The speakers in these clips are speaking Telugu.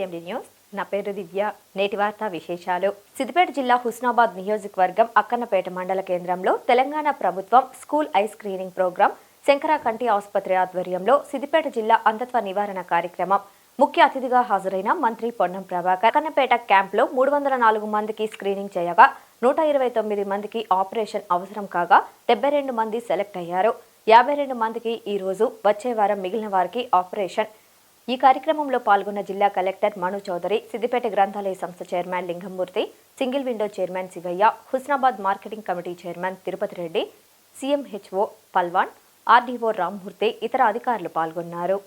CMD news. నా పేరు దివ్య. నేటి వార్త విశేషాలు. సిద్దిపేట జిల్లా హుస్నాబాద్ నియోజకవర్గం అక్కన్నపేట మండల కేంద్రంలో తెలంగాణ ప్రభుత్వం school eye screening programme Sankara కంటి ఆసుపత్రి ఆధ్వర్యంలో సిద్దిపేట జిల్లా అంధత్వ నివారణ కార్యక్రమం. ముఖ్య అతిథిగా హాజరైన మంత్రి పొన్నం ప్రభాకర్. కన్నపేట క్యాంప్లో మూడు వందల నాలుగు మందికి స్క్రీనింగ్ చేయగా నూట ఇరవై తొమ్మిది మందికి ఆపరేషన్ అవసరం కాగా డెబ్బై రెండు మంది సెలెక్ట్ అయ్యారు. యాభై రెండు మందికి ఈ రోజు వచ్చే వారం మిగిలిన వారికి ఆపరేషన్ ఈ కార్యక్రమంలో పాల్గొన్న జిల్లా కలెక్టర్ మను చౌదరి సిద్దిపేట గ్రంథాలయ సంస్థ chairman Lingamurthy single window chairman Shivaiah Husnabad marketing committee chairman Tirupati Reddy CMHO Palwan RDO Rammurthy ఇతర అధికారులు పాల్గొన్నారు.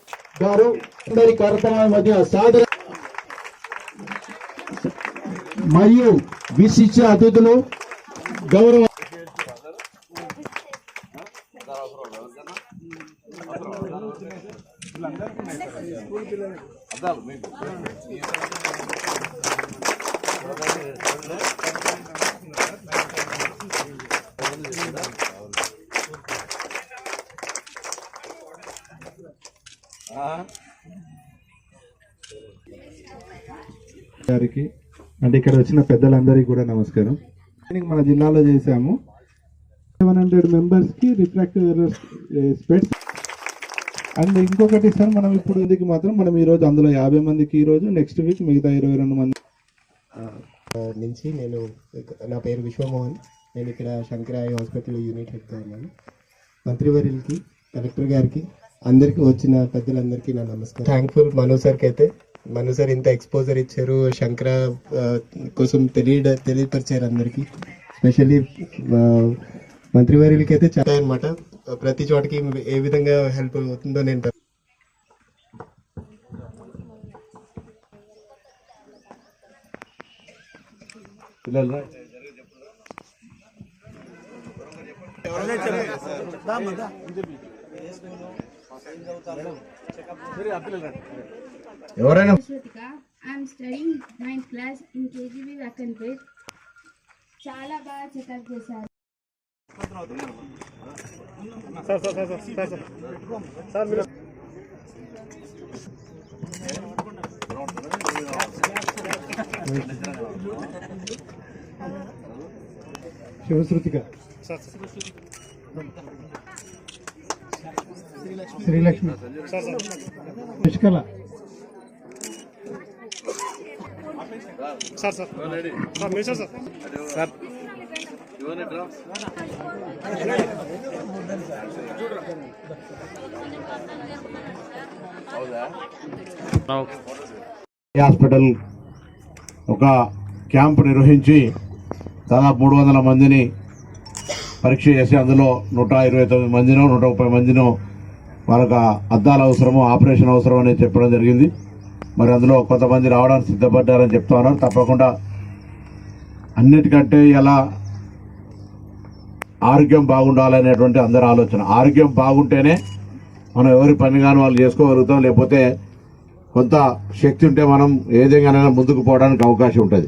మరియు విశిష్ట అతిథులు గౌరవ గారికి అంటే ఇక్కడ వచ్చిన పెద్దలందరికీ కూడా నమస్కారం. ట్రైనింగ్ మన జిల్లాలో చేశాము. సెవెన్ హండ్రెడ్ మెంబర్స్కి రిఫ్రాక్టివ్ స్పెట్స్ అండ్ ఇంకొకటి సార్ మనం ఇప్పుడు ఇందుకు మాత్రం మనం ఈ రోజు అందులో యాభై మందికి ఈ రోజు నెక్స్ట్ వీక్ మిగతా ఇరవై రెండు మంది. నుంచి నేను నా పేరు విశ్వమోహన్. నేను ఇక్కడ శంకరాయ హాస్పిటల్ యూనిట్ హెడ్గా ఉన్నాను. మంత్రివర్యులకి కలెక్టర్ గారికి అందరికీ వచ్చిన పెద్దలందరికీ నా నమస్కారం. థ్యాంక్ఫుల్ మను సార్కి అయితే. మను సార్ ఇంత ఎక్స్పోజర్ ఇచ్చారు శంకర కోసం తెలియ తెలియపరిచారు అందరికీ. స్పెషల్లీ మంత్రివర్యులకి అయితే చాలా అనమాట ప్రతి చోటకి ఏ విధంగా హెల్ప్ అవుతుందో నేను ఎవరైనా class in KGB Vakkanpet. చాలా బాగా చెకప్ చేశారు శివశృతిక. శ్రీలక్ష్మి. పుష్కల. ఈ హాస్పిటల్ ఒక క్యాంప్ నిర్వహించి దాదాపు మూడు వందల మందిని పరీక్ష చేసి అందులో నూట ఇరవై తొమ్మిది మందినో నూట ముప్పై మందినో వాళ్ళకి అద్దాల అవసరము ఆపరేషన్ అవసరం అనేది చెప్పడం జరిగింది. మరి అందులో కొంతమంది రావడానికి సిద్ధపడ్డారని చెప్తా ఉన్నారు. తప్పకుండా అన్నిటికంటే ఎలా ఆరోగ్యం బాగుండాలనేటువంటి అందరి ఆలోచన. ఆరోగ్యం బాగుంటేనే మనం ఎవరి పని కానీ వాళ్ళు చేసుకోగలుగుతాం లేకపోతే కొంత శక్తి ఉంటే మనం ఏ విధంగానైనా ముందుకు పోవడానికి అవకాశం ఉంటుంది.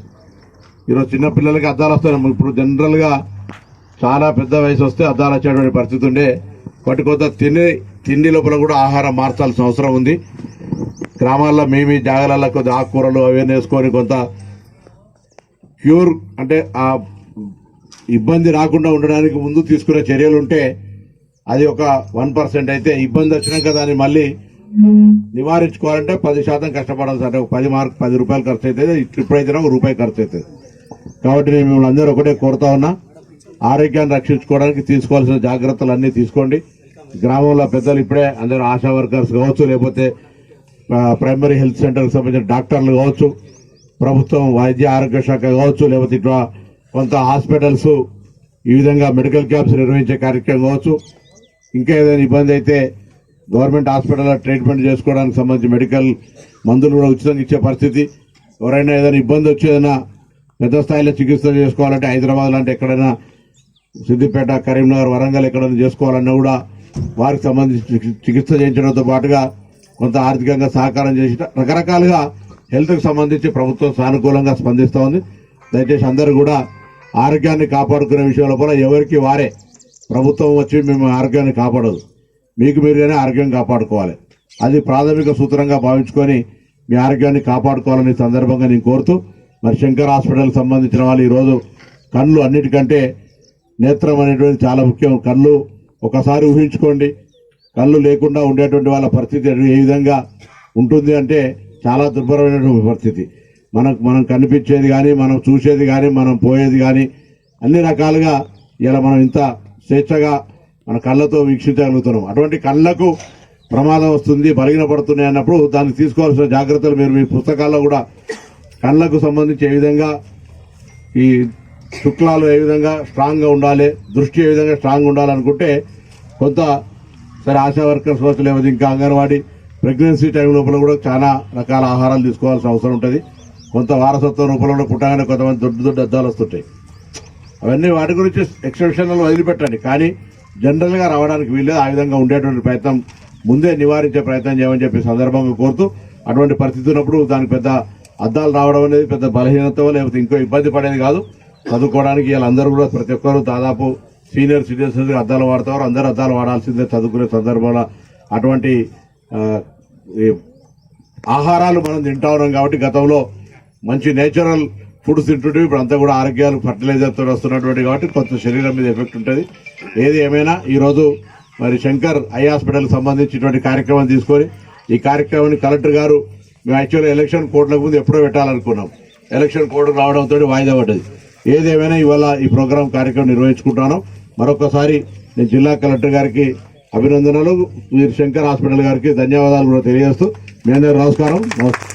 ఈరోజు చిన్నపిల్లలకి అద్దాలు వస్తాయి. ఇప్పుడు జనరల్గా చాలా పెద్ద వయసు వస్తే అద్దాలు వచ్చేటువంటి పరిస్థితి ఉండే. వాటి కొంత తిండి తిండి లోపల కూడా ఆహారం మార్చాల్సిన అవసరం ఉంది. గ్రామాల్లో మేమీ జాగాలలో కొద్ది ఆకుకూరలు అవన్నీ వేసుకొని కొంత క్యూర్ అంటే ఆ ఇబ్బంది రాకుండా ఉండడానికి ముందు తీసుకునే చర్యలు ఉంటే అది ఒక వన్ పర్సెంట్ అయితే ఇబ్బంది వచ్చినాక దాన్ని మళ్ళీ నివారించుకోవాలంటే పది శాతం కష్టపడాల్సి అంటే ఒక పది మార్క్ పది రూపాయలు ఖర్చు అవుతుంది ఇప్పుడైతే ఒక రూపాయి ఖర్చు అవుతుంది కాబట్టి నేను మిమ్మల్ని అందరూ ఒకటే కోరుతా ఉన్నా ఆరోగ్యాన్ని రక్షించుకోవడానికి తీసుకోవాల్సిన జాగ్రత్తలు అన్నీ తీసుకోండి. గ్రామంలో పెద్దలు ఇప్పుడే అందరూ ఆశా వర్కర్స్ కావచ్చు లేకపోతే ప్రైమరీ హెల్త్ సెంటర్కి సంబంధించిన డాక్టర్లు కావచ్చు ప్రభుత్వం వైద్య ఆరోగ్య శాఖ కావచ్చు లేకపోతే ఇట్లా కొంత హాస్పిటల్స్ ఈ విధంగా మెడికల్ క్యాంప్స్ నిర్వహించే కార్యక్రమం కావచ్చు. ఇంకా ఏదైనా ఇబ్బంది అయితే గవర్నమెంట్ హాస్పిటల్లో ట్రీట్మెంట్ చేసుకోవడానికి సంబంధించి మెడికల్ మందులు కూడా ఉచితంగా ఇచ్చే పరిస్థితి. ఎవరైనా ఏదైనా ఇబ్బంది వచ్చి ఏదైనా పెద్ద స్థాయిలో చికిత్స చేసుకోవాలంటే హైదరాబాద్ లాంటి ఎక్కడైనా సిద్దిపేట కరీంనగర్ వరంగల్ ఎక్కడైనా చేసుకోవాలన్నా కూడా వారికి సంబంధించి చికిత్స చేయించడంతో పాటుగా కొంత ఆర్థికంగా సహకారం చేసి రకరకాలుగా హెల్త్కి సంబంధించి ప్రభుత్వం సానుకూలంగా స్పందిస్తూ ఉంది. దయచేసి అందరూ కూడా ఆరోగ్యాన్ని కాపాడుకునే విషయంలో కూడా ఎవరికి వారే. ప్రభుత్వం వచ్చి మేము ఆరోగ్యాన్ని కాపాడదు. మీకు మీరుగానే ఆరోగ్యం కాపాడుకోవాలి. అది ప్రాథమిక సూత్రంగా భావించుకొని మీ ఆరోగ్యాన్ని కాపాడుకోవాలని సందర్భంగా నేను కోరుతూ మరి శంకర్ హాస్పిటల్కి సంబంధించిన వాళ్ళు ఈరోజు కళ్ళు అన్నిటికంటే నేత్రం అనేటువంటి చాలా ముఖ్యం. కళ్ళు ఒకసారి ఊహించుకోండి. కళ్ళు లేకుండా ఉండేటువంటి వాళ్ళ పరిస్థితి ఏ విధంగా ఉంటుంది అంటే చాలా దుర్భరమైనటువంటి పరిస్థితి. మనకు మనం కనిపించేది కానీ మనం చూసేది కానీ మనం పోయేది కానీ అన్ని రకాలుగా ఇలా మనం ఇంత స్వేచ్ఛగా మన కళ్ళతో వీక్షించగలుగుతున్నాం అటువంటి కళ్ళకు ప్రమాదం వస్తుంది బలహీనపడుతున్నాయి అన్నప్పుడు దానికి తీసుకోవాల్సిన జాగ్రత్తలు మీరు మీ పుస్తకాల్లో కూడా కళ్ళకు సంబంధించి ఏ విధంగా ఈ శుక్లాలు ఏ విధంగా స్ట్రాంగ్గా ఉండాలి దృష్టి ఏ విధంగా స్ట్రాంగ్ ఉండాలనుకుంటే కొంత సరే ఆశా వర్కర్స్ కావచ్చు లేకపోతే ఇంకా అంగన్వాడీ ప్రెగ్నెన్సీ టైం లోపల కూడా చాలా రకాల ఆహారాలు తీసుకోవాల్సిన అవసరం ఉంటుంది. కొంత వారసత్వం రూపంలో పుట్టగానే కొంతమంది దొడ్డు దొడ్డు అద్దాలు వస్తుంటాయి. అవన్నీ వాటి గురించి ఎక్స్టెన్షన్లు వదిలిపెట్టండి. కానీ జనరల్గా రావడానికి వీల్లేదు. ఆ విధంగా ఉండేటువంటి ప్రయత్నం ముందే నివారించే ప్రయత్నం చేయమని చెప్పి సందర్భంగా కోరుతూ అటువంటి పరిస్థితి ఉన్నప్పుడు దానికి పెద్ద అద్దాలు రావడం అనేది పెద్ద బలహీనత లేకపోతే ఇంకో ఇబ్బంది పడేది కాదు. చదువుకోవడానికి వీళ్ళందరూ కూడా ప్రతి ఒక్కరు దాదాపు సీనియర్ సిటిజన్స్ అద్దాలు వాడతారు. అందరూ అద్దాలు వాడాల్సిందే చదువుకునే సందర్భంలో. అటువంటి ఈ ఆహారాలు మనం తింటా ఉన్నాం కాబట్టి గతంలో మంచి నేచురల్ ఫుడ్స్ తింటుంటే ఇప్పుడు అంతా కూడా ఆరోగ్యాలు ఫర్టిలైజర్తో వస్తున్నటువంటి కాబట్టి కొంత శరీరం మీద ఎఫెక్ట్ ఉంటుంది. ఏది ఏమైనా ఈరోజు మరి శంకర్ ఐ హాస్పిటల్కి సంబంధించినటువంటి కార్యక్రమం తీసుకొని ఈ కార్యక్రమాన్ని కలెక్టర్ గారు మేము యాక్చువల్గా ఎలక్షన్ కోడ్లకు ముందు ఎప్పుడో పెట్టాలనుకున్నాం. ఎలక్షన్ కోడ్ రావడంతో వాయిదా పడ్డది. ఏదేమైనా ఇవాళ ఈ ప్రోగ్రాం కార్యక్రమం నిర్వహించుకుంటాను మరొకసారి నేను జిల్లా కలెక్టర్ గారికి అభినందనలు మీరు శంకర్ హాస్పిటల్ గారికి ధన్యవాదాలు కూడా తెలియజేస్తూ మీ అందరూ నమస్కారం. నమస్కారం